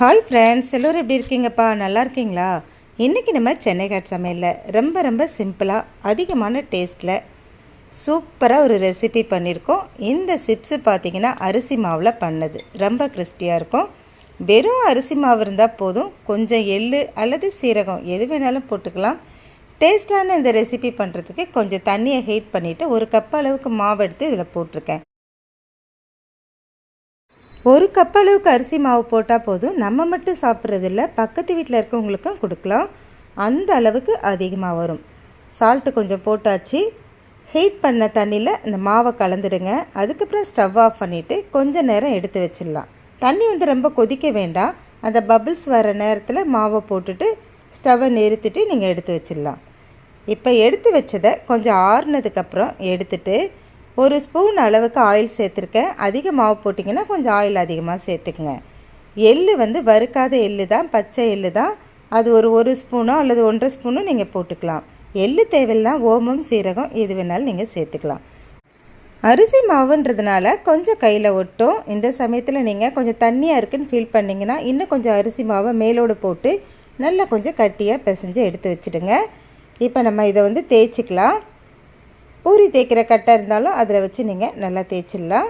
Hi friends எல்லோரும் எப்படி இருக்கீங்கப்பா? நல்லா இருக்கீங்களா? இன்றைக்கி நம்ம சென்னை காட் சமையலில் ரொம்ப ரொம்ப சிம்பிளாக அதிகமான டேஸ்ட்டில் சூப்பராக ஒரு ரெசிபி பண்ணியிருக்கோம். இந்த சிப்ஸு பார்த்திங்கன்னா அரிசி மாவில் பண்ணது. ரொம்ப கிறிஸ்பியாக இருக்கும். வெறும் அரிசி மாவு இருந்தால் போதும். கொஞ்சம் எள் அல்லது சீரகம் எது வேணாலும் போட்டுக்கலாம். டேஸ்ட்டான இந்த ரெசிபி பண்ணுறதுக்கு கொஞ்சம் தண்ணியை ஹீட் பண்ணிவிட்டு ஒரு கப் அளவுக்கு மாவு எடுத்து இதில் போட்டிருக்கேன். ஒரு கப் அளவுக்கு அரிசி மாவு போட்டால் போதும். நம்ம மட்டும் சாப்பிட்றதில்ல. பக்கத்து வீட்டில் இருக்கவங்களுக்கும் கொடுக்கலாம். அந்த அளவுக்கு அதிகமாக வரும். சால்ட்டு கொஞ்சம் போட்டாச்சு. ஹீட் பண்ண தண்ணியில் இந்த மாவை கலந்துடுங்க. அதுக்கப்புறம் ஸ்டவ் ஆஃப் பண்ணிவிட்டு கொஞ்சம் நேரம் எடுத்து வச்சிடலாம். தண்ணி வந்து ரொம்ப கொதிக்க வேண்டாம். அந்த பபிள்ஸ் வர நேரத்தில் மாவை போட்டுட்டு ஸ்டவ்வை நிறுத்திட்டு நீங்கள் எடுத்து வச்சிடலாம். இப்போ எடுத்து வச்சதை கொஞ்சம் ஆறுனதுக்கப்புறம் எடுத்துட்டு ஒரு ஸ்பூன் அளவுக்கு ஆயில் சேர்த்துருக்கேன். அதிக மாவு போட்டிங்கன்னா கொஞ்சம் ஆயில் அதிகமாக சேர்த்துக்குங்க. எள்ளு வந்து வறுக்காத எள்ளு தான் பச்சை எள்ளு தான். அது ஒரு ஒரு ஸ்பூனோ அல்லது ஒன்றரை ஸ்பூனோ நீங்கள் போட்டுக்கலாம். எள்ளு தேவையில்லாம் ஓமம் சீரகம் எது வேணாலும் நீங்கள் சேர்த்துக்கலாம். அரிசி மாவுன்றதுனால கொஞ்சம் கையில் ஒட்டும். இந்த சமயத்தில் நீங்கள் கொஞ்சம் தண்ணியாக இருக்குன்னு ஃபீல் பண்ணிங்கன்னா இன்னும் கொஞ்சம் அரிசி மாவை மேலோடு போட்டு நல்லா கொஞ்சம் கட்டியாக பிசைஞ்சு எடுத்து வச்சுடுங்க. இப்போ நம்ம இதை வந்து தேய்ச்சிக்கலாம். பூரி தேய்க்கிற கட்டை இருந்தாலும் அதில் வச்சு நீங்கள் நல்லா தேய்ச்சிடலாம்.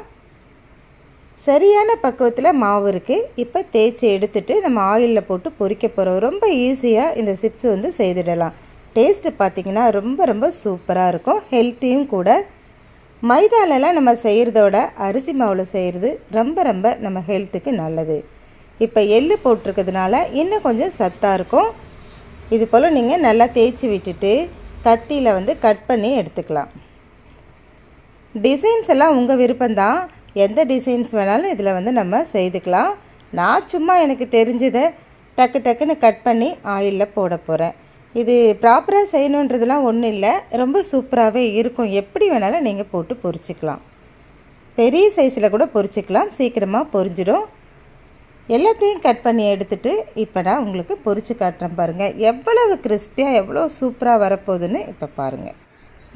சரியான பக்குவத்தில் மாவு இருக்குது. இப்போ தேய்ச்சி எடுத்துட்டு நம்ம ஆயிலில் போட்டு பொரிக்க போகிறோம். ரொம்ப ஈஸியாக இந்த சிப்ஸ் வந்து செய்துடலாம். டேஸ்ட்டு பார்த்திங்கன்னா ரொம்ப ரொம்ப சூப்பராக இருக்கும். ஹெல்த்தியும் கூட. மைதாலெலாம் நம்ம செய்கிறதோட அரிசி மாவில் செய்கிறது ரொம்ப ரொம்ப நம்ம ஹெல்த்துக்கு நல்லது. இப்போ எள்ளு போட்டிருக்கிறதுனால இன்னும் கொஞ்சம் சத்தாக இருக்கும். இது போல் நீங்கள் நல்லா தேய்ச்சி விட்டுட்டு கத்தியில் வந்து கட் பண்ணி எடுத்துக்கலாம். டிசைன்ஸ் எல்லாம் உங்கள் விருப்பம்தான். எந்த டிசைன்ஸ் வேணாலும் இதில் வந்து நம்ம செய்துக்கலாம். நான் சும்மா எனக்கு தெரிஞ்சதை டக்கு டக்குன்னு கட் பண்ணி ஆயிலில் போட போகிறேன் இது ப்ராப்பராக செய்யணுன்றதுலாம் ஒன்றும் இல்லை. ரொம்ப சூப்பராகவே இருக்கும். எப்படி வேணாலும் நீங்கள் போட்டு பொரிச்சிக்கலாம். பெரிய சைஸில் கூட பொரிச்சிக்கலாம். சீக்கிரமாக பொரிஞ்சிடும். எல்லாத்தையும் கட் பண்ணி எடுத்துட்டு இப்போ நான் உங்களுக்கு பொரிச்சு காட்டுறேன் பாருங்கள் எவ்வளவு கிறிஸ்பியாக எவ்வளோ சூப்பராக வரப்போகுதுன்னு இப்போ பாருங்கள்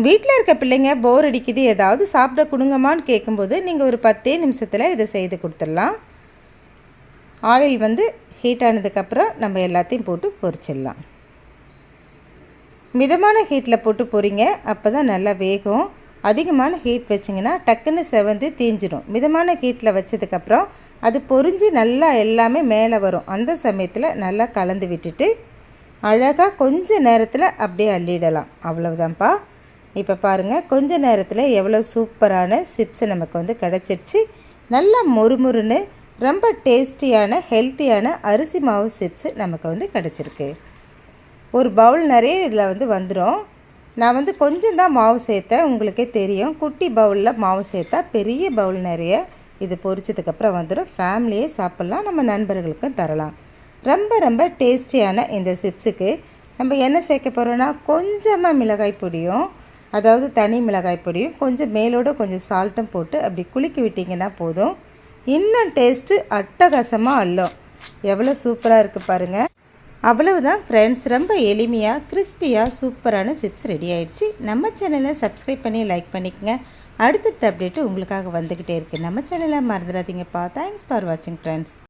வீட்டில் இருக்க பிள்ளைங்க போர் அடிக்குது ஏதாவது சாப்பிட கொடுங்கம்மான்னு கேட்கும்போது நீங்கள் ஒரு பத்தே நிமிஷத்தில் இதை செய்து கொடுத்துடலாம். ஆயில் வந்து ஹீட் ஆனதுக்கப்புறம் நம்ம எல்லாத்தையும் போட்டு பொரிச்சிடலாம். மிதமான ஹீட்டில் போட்டு பொறிங்க அப்போ தான் நல்லா வேகும். அதிகமான ஹீட் வச்சிங்கன்னா டக்குன்னு செவந்து தீஞ்சிடும். மிதமான ஹீட்டில் வச்சதுக்கப்புறம் அது பொரிஞ்சு நல்லா எல்லாமே மேலே வரும். அந்த சமயத்தில் நல்லா கலந்து விட்டுட்டு அழகாக கொஞ்ச நேரத்தில் அப்படியே அள்ளிடலாம். அவ்வளவுதான்ப்பா. இப்போ பாருங்கள் கொஞ்ச நேரத்தில் எவ்வளோ சூப்பரான சிப்ஸு நமக்கு வந்து கிடச்சிருச்சு. நல்லா மொறுமொறுன்னு ரொம்ப டேஸ்டியான ஹெல்த்தியான அரிசி மாவு சிப்ஸு நமக்கு வந்து கிடச்சிருக்கு. ஒரு பவுல் நிறைய இதில் வந்து வந்துடும் நான் வந்து கொஞ்சம் தான் மாவு சேர்த்தேன் உங்களுக்கே தெரியும். குட்டி பவுலில் மாவு சேர்த்தா பெரிய பவுல் நிறைய இது பொரிச்சதுக்கப்புறம் வந்துடும் ஃபேமிலியே சாப்பிட்லாம் நம்ம நண்பர்களுக்கும் தரலாம். ரொம்ப ரொம்ப டேஸ்டியான இந்த சிப்ஸுக்கு. நம்ம என்ன சேர்க்க போகிறோன்னா கொஞ்சமாக மிளகாய் பொடியும் அதாவது தனி மிளகாய் பொடியும் கொஞ்சம் மேலோட கொஞ்சம் சால்ட்டும் போட்டு அப்படி குலுக்கி விட்டிங்கன்னா போதும். இன்னும் டேஸ்ட்டு அட்டகாசமாக அல்லும் எவ்வளோ சூப்பராக இருக்குது பாருங்கள் அவ்வளவுதான் ஃப்ரெண்ட்ஸ் ரொம்ப எளிமையாக கிறிஸ்பியாக சூப்பரான சிப்ஸ் ரெடி ஆயிடுச்சு. நம்ம சேனலை சப்ஸ்கிரைப் பண்ணி லைக் பண்ணிக்கங்க. அடுத்தடுத்த அப்டேட்டு உங்களுக்காக வந்துக்கிட்டே இருக்குது நம்ம சேனலை மறந்துடாதீங்கப்பா. தேங்க்ஸ் ஃபார் வாட்சிங் ஃப்ரெண்ட்ஸ்